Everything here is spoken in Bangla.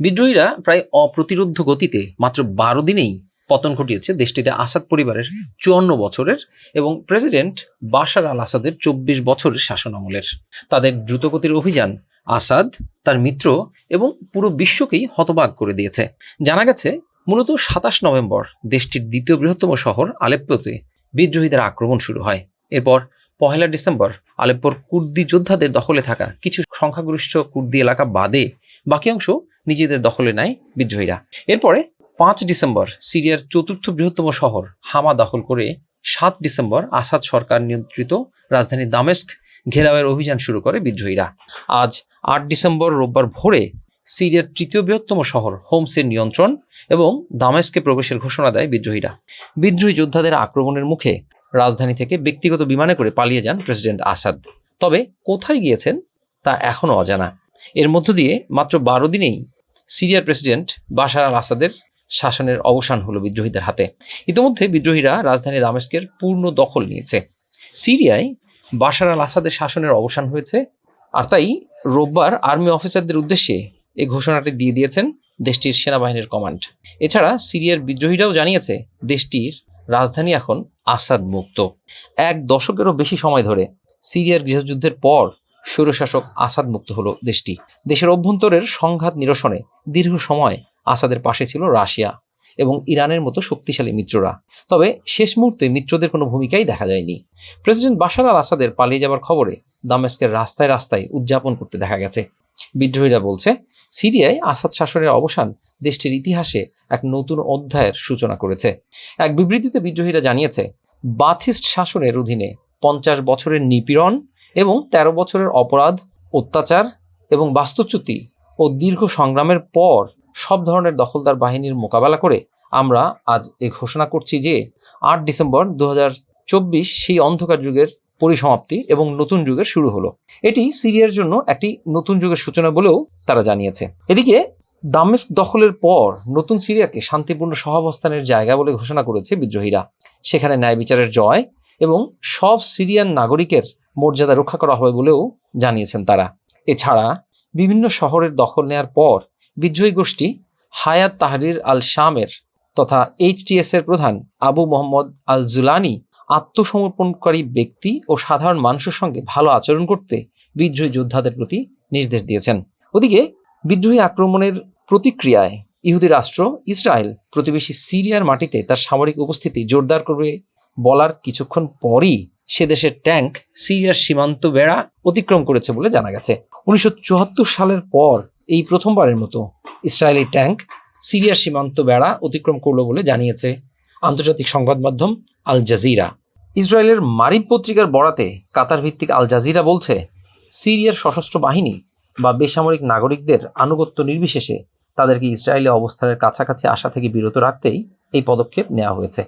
বিদ্রোহীরা প্রায় অপ্রতিরোধ্য গতিতে মাত্র বারো দিনেই পতন ঘটিয়েছে দেশটিতে আসাদ পরিবারের চুয়ান্ন বছরের এবং প্রেসিডেন্ট বাশার আল আসাদের চব্বিশ বছরের শাসন আমলের। তাদের দ্রুতগতির অভিযান আসাদ, তার মিত্র এবং পুরো বিশ্বকেই হতবাক করে দিয়েছে। জানা গেছে, মূলত সাতাশ নভেম্বর দেশটির দ্বিতীয় বৃহত্তম শহর আলেপ্পোতে বিদ্রোহীদের আক্রমণ শুরু হয়। এরপর পহেলা ডিসেম্বর আলেপ্পোর কুর্দি যোদ্ধাদের দখলে থাকা কিছু সংখ্যাগরিষ্ঠ কুর্দি এলাকা বাদে বাকি অংশ নিজেদের দখলে নেয় বিদ্রোহীরা। এরপরে পাঁচ ডিসেম্বর সিরিয়ার চতুর্থ বৃহত্তম শহর হামা দখল করে সাত ডিসেম্বর আসাদ সরকার নিয়ন্ত্রিত রাজধানী দামেস্ক ঘেরাওয়ের অভিযান শুরু করে বিদ্রোহীরা। আজ আট ডিসেম্বর রোববার ভোরে সিরিয়ার তৃতীয় বৃহত্তম শহর হোমসের নিয়ন্ত্রণ এবং দামেস্কে প্রবেশের ঘোষণা দেয় বিদ্রোহীরা। বিদ্রোহী যোদ্ধাদের আক্রমণের মুখে রাজধানী থেকে ব্যক্তিগত বিমানে করে পালিয়ে যান প্রেসিডেন্ট আসাদ। তবে কোথায় গিয়েছেন তা এখনও অজানা। এর মধ্য দিয়ে মাত্র বারো দিনেই সিরিয়ার প্রেসিডেন্ট বাশার আল আসাদের শাসনের অবসান হলো বিদ্রোহীদের হাতে। ইতিমধ্যে বিদ্রোহীরা রাজধানী দামেস্কের পূর্ণ দখল নিয়েছে। সিরিয়ায় বাশার আল আসাদের শাসনের অবসান হয়েছে আর তাই রোববার আর্মি অফিসারদের উদ্দেশ্যে এই ঘোষণাটি দিয়ে দিয়েছেন দেশটির সেনাবাহিনীর কমান্ড। এছাড়া সিরিয়ার বিদ্রোহীরাও জানিয়েছে দেশটির রাজধানী এখন আসাদ মুক্ত। এক দশকেরও বেশি সময় ধরে সিরিয়ার গৃহযুদ্ধের পর স্বৈরশাসক আসাদ মুক্ত হলো দেশটি। দেশের অভ্যন্তরের সংঘাত নিরসনে দীর্ঘ সময় আসাদের পাশে ছিল রাশিয়া এবং ইরানের মতো শক্তিশালী মিত্ররা। তবে শেষ মুহূর্তে মিত্রদের কোনো ভূমিকাই দেখা যায়নি। প্রেসিডেন্ট বাশার আল আসাদের পালিয়ে যাবার খবরে দামেস্কের রাস্তায় রাস্তায় উদযাপন করতে দেখা গেছে। বিদ্রোহীরা বলছে, সিরিয়ায় আসাদ শাসনের অবসান দেশটির ইতিহাসে এক নতুন অধ্যায়ের সূচনা করেছে। এক বিবৃতিতে বিদ্রোহীরা জানিয়েছে, বাথিস্ট শাসনের অধীনে পঞ্চাশ বছরের নিপীড়ন এবং ১৩ বছরের অপরাধ, অত্যাচার এবং বাস্তুচ্যুতি ও দীর্ঘ সংগ্রামের পর সব ধরনের দখলদার বাহিনীর মোকাবেলা করে আমরা আজ এ ঘোষণা করছি যে আট ডিসেম্বর দু হাজার চব্বিশ সেই অন্ধকার যুগের পরিসমাপ্তি এবং নতুন যুগের শুরু হলো। এটি সিরিয়ার জন্য একটি নতুন যুগের সূচনা বলেও তারা জানিয়েছে। এদিকে দামেস্ক দখলের পর নতুন সিরিয়াকে শান্তিপূর্ণ সহাবস্থানের জায়গা বলে ঘোষণা করেছে বিদ্রোহীরা। সেখানে ন্যায় বিচারের জয় এবং সব সিরিয়ান নাগরিকের মর্যাদা রক্ষা করা হবে বলেও জানিয়েছেন তারা। এছাড়া বিভিন্ন শহরের দখল নেয়ার পর বিদ্রোহী গোষ্ঠী হায়াত তাহরির আল শামের তথা এইচটিএস এর প্রধান আবু মোহাম্মদ আল জুলানি আত্মসমর্পণকারী ব্যক্তি ও সাধারণ মানুষের সঙ্গে ভালো আচরণ করতে বিদ্রোহী যোদ্ধাদের প্রতি নির্দেশ দিয়েছেন। ওদিকে বিদ্রোহী আক্রমণের প্রতিক্রিয়ায় ইহুদি রাষ্ট্র ইসরায়েল প্রতিবেশী সিরিয়ার মাটিতে তার সামরিক উপস্থিতি জোরদার করবে বলার কিছুক্ষণ পরই সে দেশের ট্যাঙ্ক সিরিয়ার সীমান্ত বেড়া অতিক্রম করেছে বলে জানা গেছে। উনিশশো চুয়াত্তর সালের পর এই প্রথমবারের মতো ইসরায়েলি ট্যাঙ্ক সিরিয়ার সীমান্ত বেড়া অতিক্রম করল বলে জানিয়েছে আন্তর্জাতিক সংবাদ মাধ্যম আল জাজিরা। ইসরায়েলের মারিব পত্রিকার বরাতে কাতার ভিত্তিক আল জাজিরা বলছে, সিরিয়ার সশস্ত্র বাহিনী বা বেসামরিক নাগরিকদের আনুগত্য নির্বিশেষে তাদেরকে ইসরায়েলে অবস্থানের কাছাকাছি আসা থেকে বিরত রাখতেই এই পদক্ষেপ নেওয়া হয়েছে।